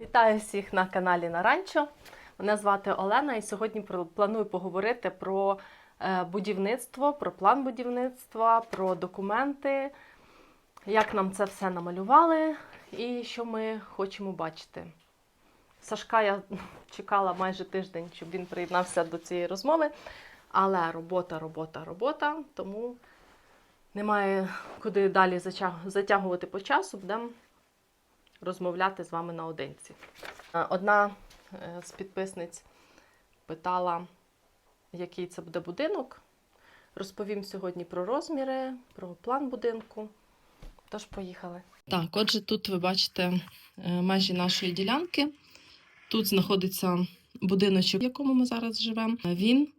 Вітаю всіх на каналі Наранчо. Мене звати Олена, і сьогодні планую поговорити про е, будівництво, про план будівництва, про документи, як нам це все намалювали і що ми хочемо бачити. Сашка я чекала майже тиждень, щоб він приєднався до цієї розмови, але робота, робота, робота, тому немає куди далі затягувати по часу. Будемо розмовляти з вами наодинці. Е, Одна е, з підписниць питала, який це буде будинок. Розповім сьогодні про розміри, про план будинку. Тож поїхали. Так, отже, тут ви бачите е, межі нашої ділянки. Тут знаходиться будиночок, в якому ми зараз живемо. Він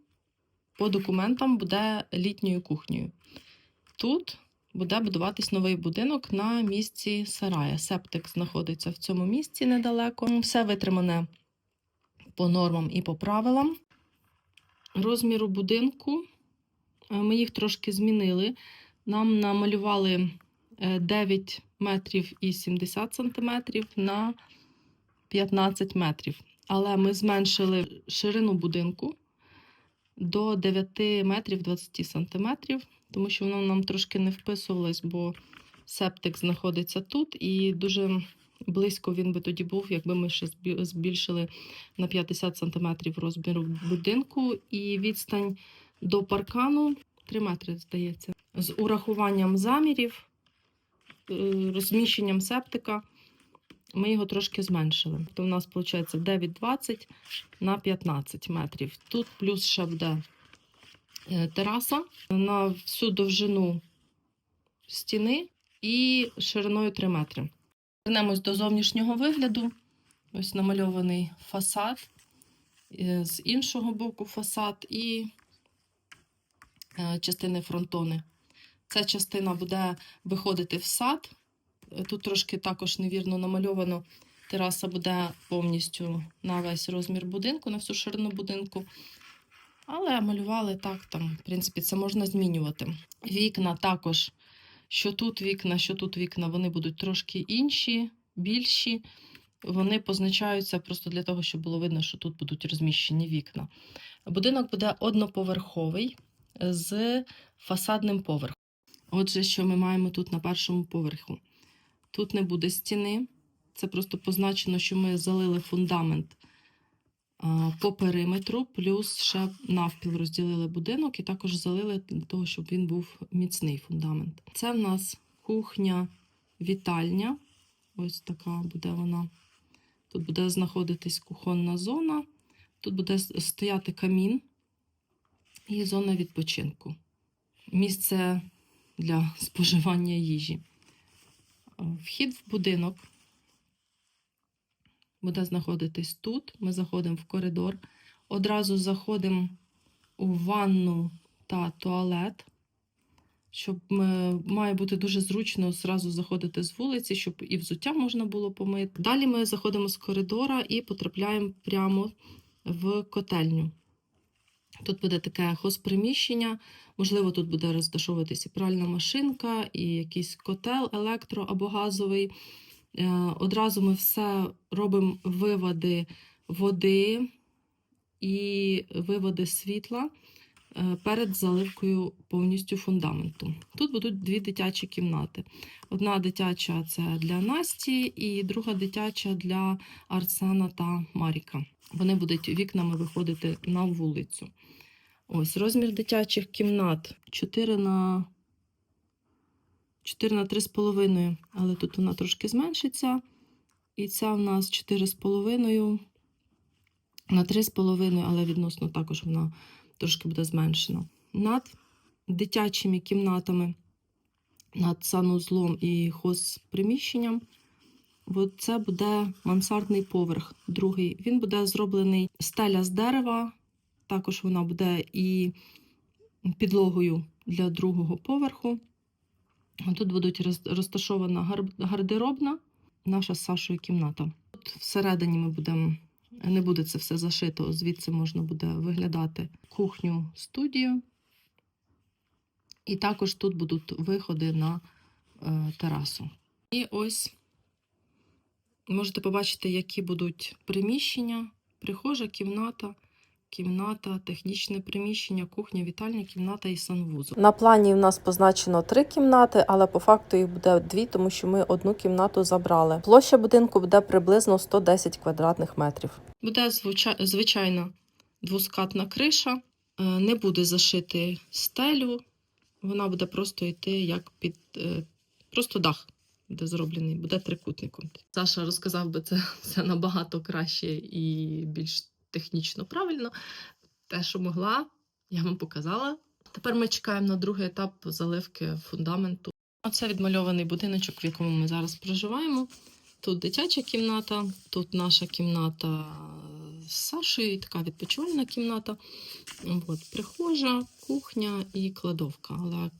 по документам буде літньою кухнею. Тут буде будуватись новий будинок на місці сарая. Септик знаходиться в цьому місці недалеко. Все витримане по нормам і по правилам. Розміру будинку е, ми їх трошки змінили. Нам намалювали е, 9 метрів і 70 сантиметрів на 15 метрів. Але ми зменшили ширину будинку до 9 метрів 20 сантиметрів тому що воно нам трошки не вписувалось, бо септик знаходиться тут, і дуже близько він би тоді був, якби ми ще збільшили на 50 см розміру будинку, і відстань до паркану 3 метри, здається, з урахуванням замірів, е, розміщенням септика. Ми його трошки зменшили. То в нас виходить 9,20 на 15 метрів. Тут плюс ще буде е, тераса на всю довжину стіни і шириною 3 метри. Вернемось до зовнішнього вигляду. Ось намальований фасад, е, з іншого боку фасад і е, частини фронтони. Ця частина буде виходити в сад. Тут трошки також невірно намальовано. Тераса буде повністю на весь розмір будинку, на всю ширину будинку. Але малювали так, там, в принципі, це можна змінювати. Вікна також, що тут вікна, що тут вікна, вони будуть трошки інші, більші. Вони позначаються просто для того, щоб було видно, що тут будуть розміщені вікна. Будинок буде одноповерховий з фасадним поверхом. Отже, що ми маємо тут на першому поверху? Тут не буде стіни. Це просто позначено, що ми залили фундамент по периметру, плюс ще навпіл розділили будинок і також залили для того, щоб він був міцний фундамент. Це в нас кухня, вітальня. Ось така буде вона. Тут буде знаходитись кухонна зона, тут буде стояти камін і зона відпочинку. Місце для споживання їжі. Вхід в будинок буде знаходитись тут. Ми заходимо в коридор. Одразу заходимо у ванну та туалет. Щоб е, має бути дуже зручно зразу заходити з вулиці, щоб і взуття можна було помити. Далі ми заходимо з коридора і потрапляємо прямо в котельню. Тут буде таке хозприміщення, можливо, тут буде розташовуватися пральна машинка, і якийсь котел електро або газовий. Е, Одразу ми все робимо виводи води і виводи світла перед заливкою повністю фундаменту. Тут будуть дві дитячі кімнати. Одна дитяча це для Насті, і друга дитяча для Арсена та Маріка. Вони будуть вікнами виходити на вулицю. Ось розмір дитячих кімнат 4 на 4 на 3,5, але тут вона трошки зменшиться. І ця в нас 4,5 на 3,5, але відносно також вона трошки буде зменшена. Над дитячими кімнатами, над санузлом і хозприміщенням, от це буде мансардний поверх, другий. Він буде зроблений стеля з дерева, також вона буде і підлогою для другого поверху. Тут будуть розташована гардеробна, наша з Сашою кімната. Тут всередині ми будемо, не буде це все зашито, звідси можна буде виглядати кухню, студію. І також тут будуть виходи на е, терасу. І ось Можете побачити, які будуть приміщення, прихожа, кімната, кімната, технічне приміщення, кухня, вітальня, кімната і санвузол. На плані в нас позначено три кімнати, але по факту їх буде дві, тому що ми одну кімнату забрали. Площа будинку буде приблизно 110 квадратних метрів. Буде звича- звичайна двоскатна криша, е, не буде зашити стелю, вона буде просто йти як під е, просто дах буде зроблений, буде трикутником. Саша розказав би це все набагато краще і більш технічно правильно. Те, що могла, я вам показала. Тепер ми чекаємо на другий етап заливки фундаменту. Оце відмальований будиночок, в якому ми зараз проживаємо. Тут дитяча кімната, тут наша кімната з Сашею, така відпочивальна кімната. От, прихожа, кухня і кладовка. Але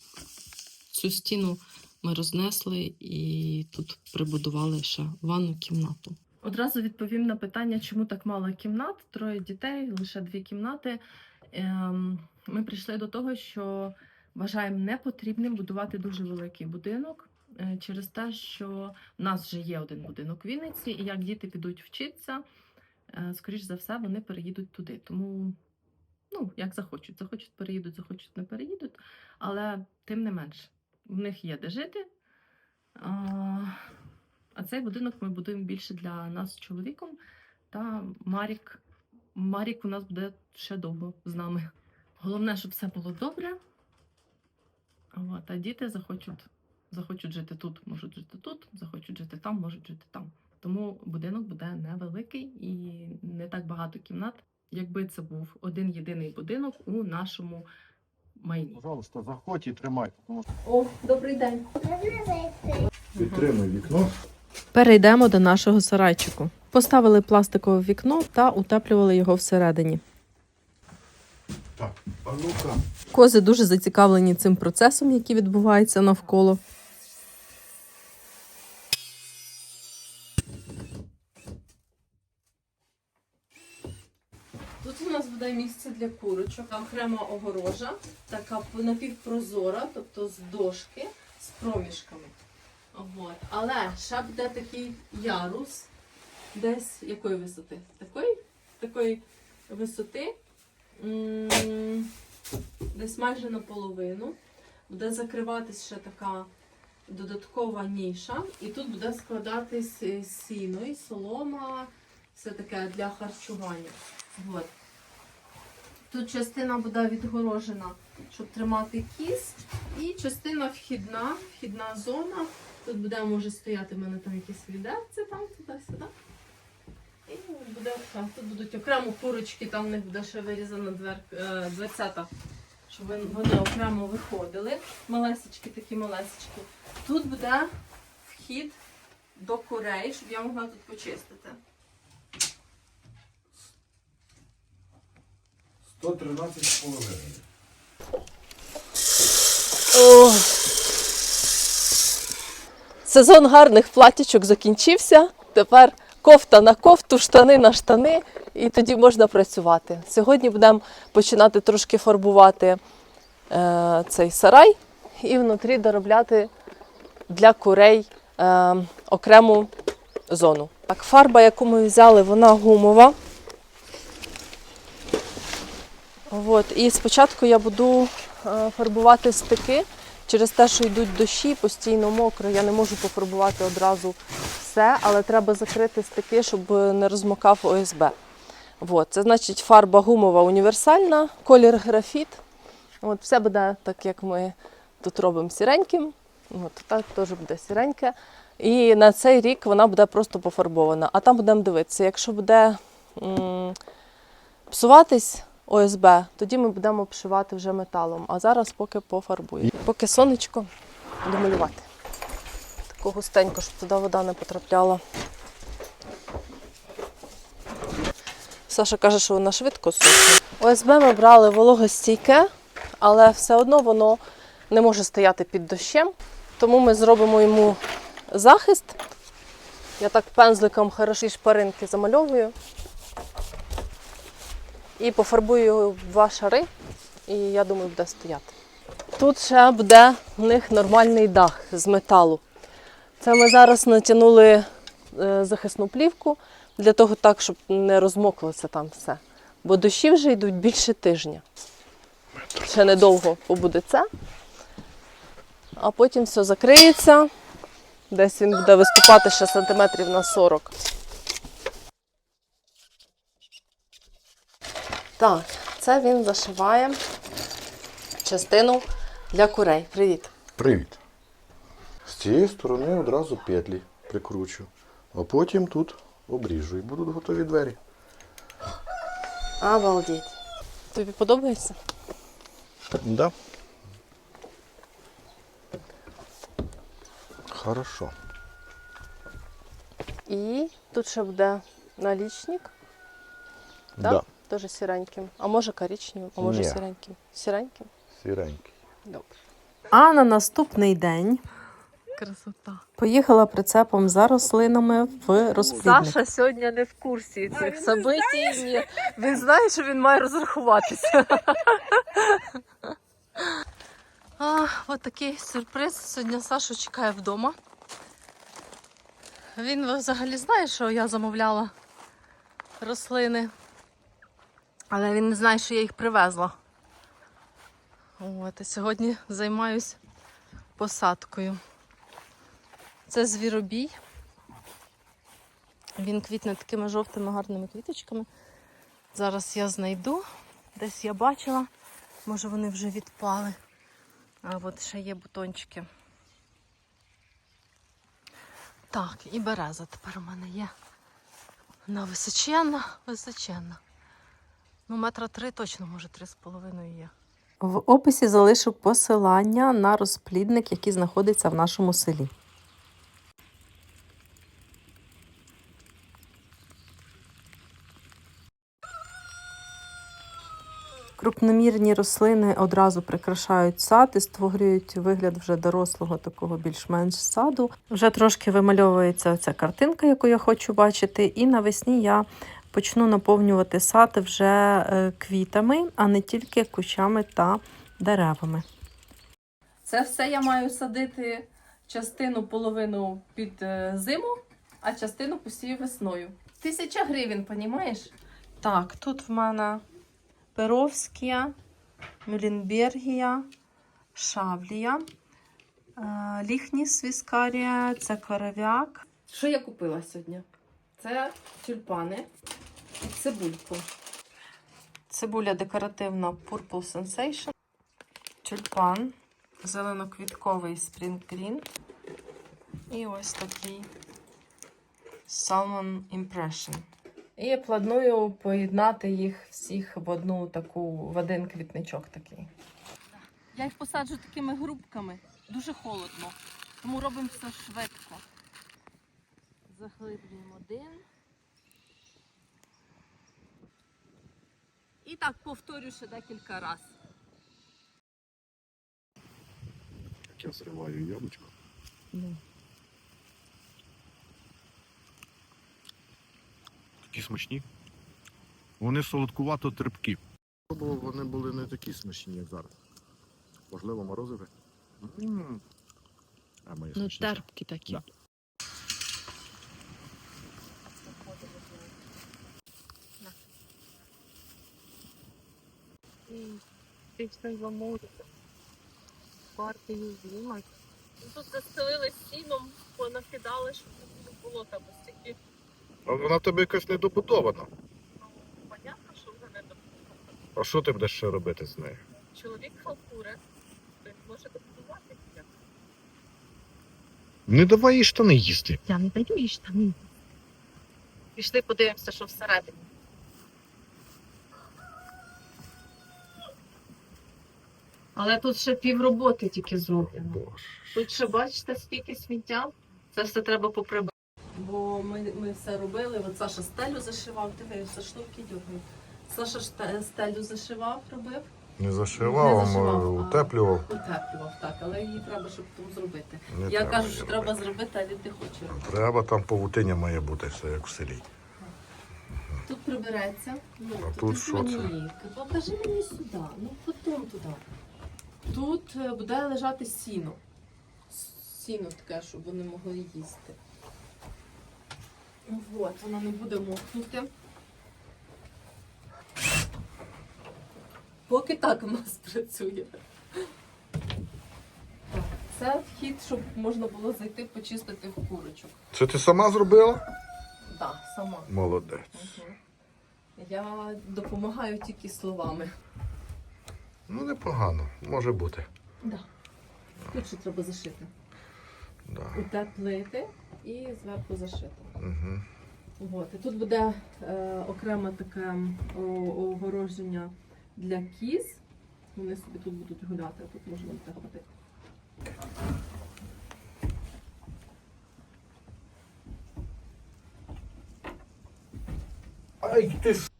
цю стіну ми рознесли і тут прибудували ще ванну кімнату. Одразу відповім на питання, чому так мало кімнат, троє дітей, лише дві кімнати. Ем, Ми прийшли до того, що вважаємо непотрібним будувати дуже великий будинок е, через те, що в нас вже є один будинок в Вінниці, і як діти підуть вчитися, е, скоріш за все, вони переїдуть туди. Тому, ну, як захочуть, захочуть переїдуть, захочуть не переїдуть, але тим не менш, в них є де жити. А, цей будинок ми будуємо більше для нас з чоловіком. Та Марік, Марік у нас буде ще довго з нами. Головне, щоб все було добре. От, а діти захочуть, захочуть жити тут, можуть жити тут, захочуть жити там, можуть жити там. Тому будинок буде невеликий і не так багато кімнат, якби це був один єдиний будинок у нашому майні. Пожалуйста, заходь і тримай. О, добрий день. Підтримуй вікно. Перейдемо до нашого сарайчику. Поставили пластикове вікно та утеплювали його всередині. Так, а ну-ка. Кози дуже зацікавлені цим процесом, який відбувається навколо. Тут у нас буде місце для курочок, окрема огорожа, така напівпрозора, тобто з дошки, з проміжками. От. Але ще буде такий ярус, десь якої висоти? Такої? Такої висоти. Десь майже наполовину. Буде закриватись ще така додаткова ніша, і тут буде складатись е, сіно і солома, все таке для харчування. От. Тут частина буде відгорожена, щоб тримати кіс, і частина вхідна, вхідна зона. Тут буде може стояти в мене там якісь відерці, там туди-сюди. І буде, так, тут будуть окремо курочки, там в них буде ще вирізана двер, е, дверцята, щоб вони- вони окремо виходили. Малесечки, такі малесечки. Тут буде вхід до курей, щоб я могла тут почистити. 113 з половиною. Сезон гарних платічок закінчився. Тепер кофта на кофту, штани на штани, і тоді можна працювати. Сьогодні будемо починати трошки фарбувати е, цей сарай і внутрі доробляти для курей е, окрему зону. Так, фарба, яку ми взяли, вона гумова. От, і спочатку я буду е, фарбувати стики. Через те, що йдуть дощі, постійно мокро, я не можу пофарбувати одразу все, але треба закрити стики, щоб не розмокав ОСБ. От, це значить фарба гумова універсальна, колір графіт. От, все буде так, як ми тут робимо сіреньким. От, так теж буде сіреньке. І на цей рік вона буде просто пофарбована. А там будемо дивитися, якщо буде м, псуватись ОСБ, тоді ми будемо обшивати вже металом. А зараз поки пофарбуємо. Поки сонечко буду малювати. Таку густенько, щоб туди вода не потрапляла. Саша каже, що вона швидко сохне. ОСБ ми брали вологостійке, але все одно воно не може стояти під дощем. Тому ми зробимо йому захист. Я так пензликом хороші шпаринки замальовую. І пофарбую його два шари, і я думаю, буде стояти. Тут ще буде в них нормальний дах з металу. Це ми зараз натягнули е, захисну плівку для того, так, щоб не розмоклося там все. Бо дощі вже йдуть більше тижня. Ще недовго побуде це, а потім все закриється. Десь він буде виступати ще сантиметрів на 40. Так, це він зашиває частину для курей. Привіт. Привіт. З цієї сторони одразу петлі прикручу, а потім тут обріжу і будуть готові двері. Обалдеть. Тобі подобається? Да. Хорошо. І тут ще буде налічник, Да. Теж сіреньким. А може коричневим, а може Ні. сіреньким. Сіреньким? Сіренький. Добре. А на наступний день Красота. поїхала прицепом за рослинами в розплідник. Саша сьогодні не в курсі цих событий. Ні. Він знає, що він має розрахуватися. а, от такий сюрприз. Сьогодні Сашу чекає вдома. Він взагалі знає, що я замовляла рослини. Але він не знає, що я їх привезла. От, і сьогодні займаюсь посадкою. Це звіробій. Він квітне такими жовтими гарними квіточками. Зараз я знайду. Десь я бачила. Може вони вже відпали. А от ще є бутончики. Так, і береза тепер у мене є. Вона височенна, височенна. Ну, метра три точно, може, три з половиною є. В описі залишу посилання на розплідник, який знаходиться в нашому селі. Крупномірні рослини одразу прикрашають сад і створюють вигляд вже дорослого такого більш-менш саду. Вже трошки вимальовується ця картинка, яку я хочу бачити, і навесні я почну наповнювати сад вже е, квітами, а не тільки кущами та деревами. Це все я маю садити частину половину під е, зиму, а частину посію весною. Тисяча гривень, понімаєш? Так, тут в мене Перовськія, Мюлінбергія, Шавлія, е, Ліхніс Віскарія, це коров'як. Що я купила сьогодні? Це тюльпани цибульку. Цибуля декоративна Purple Sensation. Тюльпан зеленоквітковий Spring Green. І ось такий Salmon Impression. І я планую поєднати їх всіх в одну таку, в один квітничок такий. Я їх посаджу такими грубками. Дуже холодно. Тому робимо все швидко. Заглиблюємо один. І так повторю ще декілька разів. Як я зриваю яблучко. Такі смачні. Вони солодкувато терпкі. Вони були не такі смачні, як зараз. Можливо, морозиві. М. А мої Ну, смачніші. терпкі такі. Да. Пічний замовити. Партію знімати. Тут застелили сіном, понакидали, щоб не було там стільки. А вона в тебе якась недобудована. Ну, понятно, що вже не допомогли. А що ти будеш ще робити з нею? Чоловік халтуре, він може допомагати. Не давай їй штани їсти. Я не даю їй штани. Пішли подивимося, що всередині. Але тут ще півроботи тільки зроблено. Тут ще бачите, скільки сміття. Це все треба поприбирати. Бо ми, ми все робили. От Саша стелю зашивав, дивився, штуки дюгають. Саша стелю зашивав, робив, Не зашивав, Не зашивав, а- утеплював. утеплював так, але її треба, щоб там зробити. Не Я треба кажу, що робити. треба зробити, а він не хоче робити. Треба там павутиння має бути все як в селі. Тут прибереться. Ну, А тут що це? Покажи мені сюди, ну потім туди. Тут е, буде лежати сіно. Сіно таке, щоб вони могли їсти. От, вона не буде мокнути. Поки так у нас працює. Це вхід, щоб можна було зайти почистити в курочок. Це ти сама зробила? Так, да, сама. Молодець. Мгм. Я допомагаю тільки словами. Ну, непогано, може бути. Да. Тут ще треба зашити. Да. Утеплити і зверху зашити. Угу. От. І тут буде е, окреме таке о- огородження для кіз. Вони собі тут будуть гуляти, тут можна буде ходити. Ай, ти ж.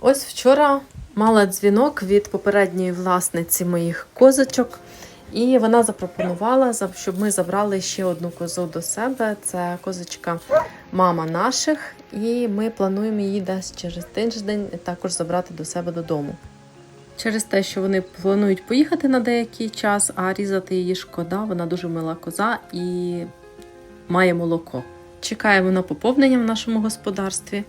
Ось вчора мала дзвінок від попередньої власниці моїх козочок, і вона запропонувала, щоб ми забрали ще одну козу до себе. Це козочка мама наших, і ми плануємо її десь через тиждень також забрати до себе додому. Через те, що вони планують поїхати на деякий час, а різати її шкода, вона дуже мила коза і має молоко. Чекаємо на поповнення в нашому господарстві.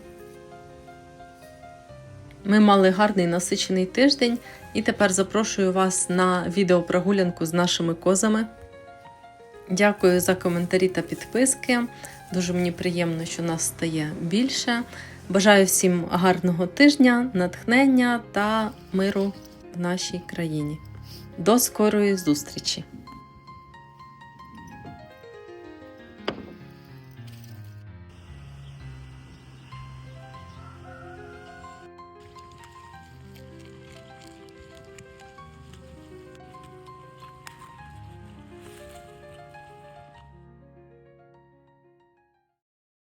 Ми мали гарний насичений тиждень, і тепер запрошую вас на відеопрогулянку з нашими козами. Дякую за коментарі та підписки. Дуже мені приємно, що нас стає більше. Бажаю всім гарного тижня, натхнення та миру в нашій країні. До скорої зустрічі!